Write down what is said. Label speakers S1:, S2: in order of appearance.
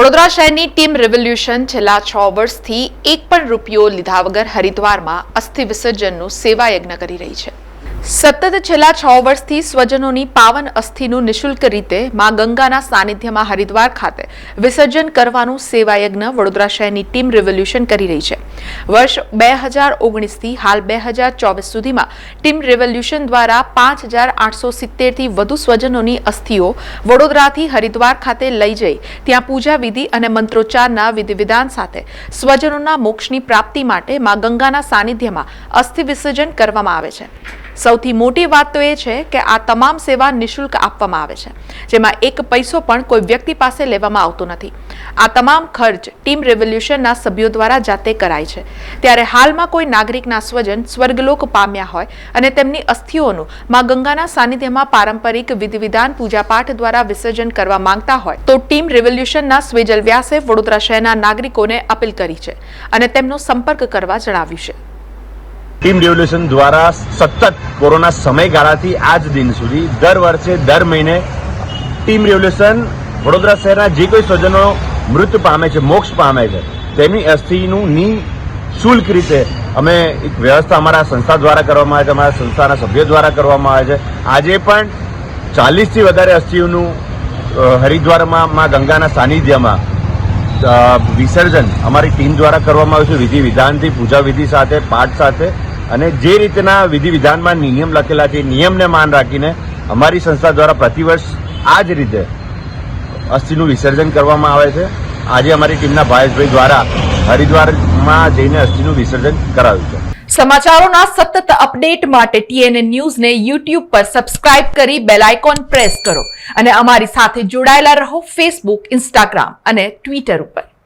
S1: વડોદરા શહેરની team revolution છેલ્લા છ વર્ષથી એક પણ રૂપિયો લીધા વગર હરિદ્વારમાં અસ્થિ વિસર્જનનું સેવા યજ્ઞ કરી રહી છે. સતત છેલ્લા છ વર્ષથી સ્વજનોની પાવન અસ્થિનું નિશુલ્ક રીતે માં ગંગાના સાનિધ્યમાં હરિદ્વાર ખાતે વિસર્જન કરવાનું સેવાયજ્ઞ વડોદરા શહેરની ટીમ રેવોલ્યુશન કરી રહી છે. વર્ષ બે હજાર ઓગણીસથી હાલ બે હજાર ચોવીસ સુધીમાં ટીમ રેવોલ્યુશન દ્વારા પાંચ હજાર આઠસો સિત્તેરથી વધુ સ્વજનોની અસ્થિઓ વડોદરાથી હરિદ્વાર ખાતે લઈ જઈ ત્યાં પૂજા વિધિ અને મંત્રોચ્ચારના વિધિ વિધાન સાથે સ્વજનોના મોક્ષની પ્રાપ્તિ માટે માં ગંગાના સાનિધ્યમાં અસ્થિ વિસર્જન કરવામાં આવે છે. સૌથી મોટી વાત તો એ છે કે આ તમામ સેવા નિઃશુલ્ક આપવામાં આવે છે, જેમાં એક પૈસો પણ કોઈ વ્યક્તિ પાસે લેવામાં આવતો નથી. આ તમામ ખર્ચ ટીમ રેવોલ્યુશનના સભ્યો દ્વારા જાતે કરાય છે. ત્યારે હાલમાં કોઈ નાગરિકના સ્વજન સ્વર્ગલોક પામ્યા હોય અને તેમની અસ્થિઓનું માં ગંગાના સાનિધ્યમાં પારંપરિક વિધિવિધાન પૂજાપાઠ દ્વારા વિસર્જન કરવા માંગતા હોય, તો ટીમ રેવોલ્યુશનના સ્વેજલ વ્યાસે વડોદરા શહેરના નાગરિકોને અપીલ કરી છે અને તેમનો સંપર્ક કરવા જણાવ્યું છે.
S2: ટીમ રેવોલ્યુશન દ્વારા સતત કોરોના સમયગાળાથી આજ દિન સુધી દર વર્ષે દર મહિને ટીમ રેવોલ્યુશન વડોદરા શહેરના જે કોઈ સ્વજનો મૃત્યુ પામે છે, મોક્ષ પામે છે, તેમની અસ્થિનું નિઃશુલ્ક રીતે અમે એક વ્યવસ્થા અમારા સંસ્થા દ્વારા કરવામાં આવે છે, અમારા સંસ્થાના સભ્યો દ્વારા કરવામાં આવે છે. આજે પણ ચાલીસથી વધારે અસ્થિઓનું હરિદ્વારમાં માં ગંગાના સાનિધ્યમાં વિસર્જન અમારી ટીમ દ્વારા કરવામાં આવ્યું છે. વિધિ વિધાનથી, પૂજા વિધિ સાથે, પાઠ સાથે અને જે રીતના વિધિ વિધાનમાં નિયમ લખેલા છે નિયમને માન રાખીને અમારી સંસ્થા દ્વારા પ્રતિવર્ષ આ જ રીતે અસ્થિનું વિસર્જન કરવામાં આવે છે. આજે અમારી ટીમના ભાવેશભાઈ દ્વારા હરિદ્વારમાં જઈને અસ્થિનું વિસર્જન કરાવ્યું છે.
S1: સમાચારોના સતત અપડેટ માટે ટીએનએ ન્યૂઝને યુટ્યુબ પર સબસ્ક્રાઇબ કરી બેલ આઇકોન પ્રેસ કરો અને અમારી સાથે જોડાયેલા રહો ફેસબુક, ઇન્સ્ટાગ્રામ અને ટ્વિટર ઉપર.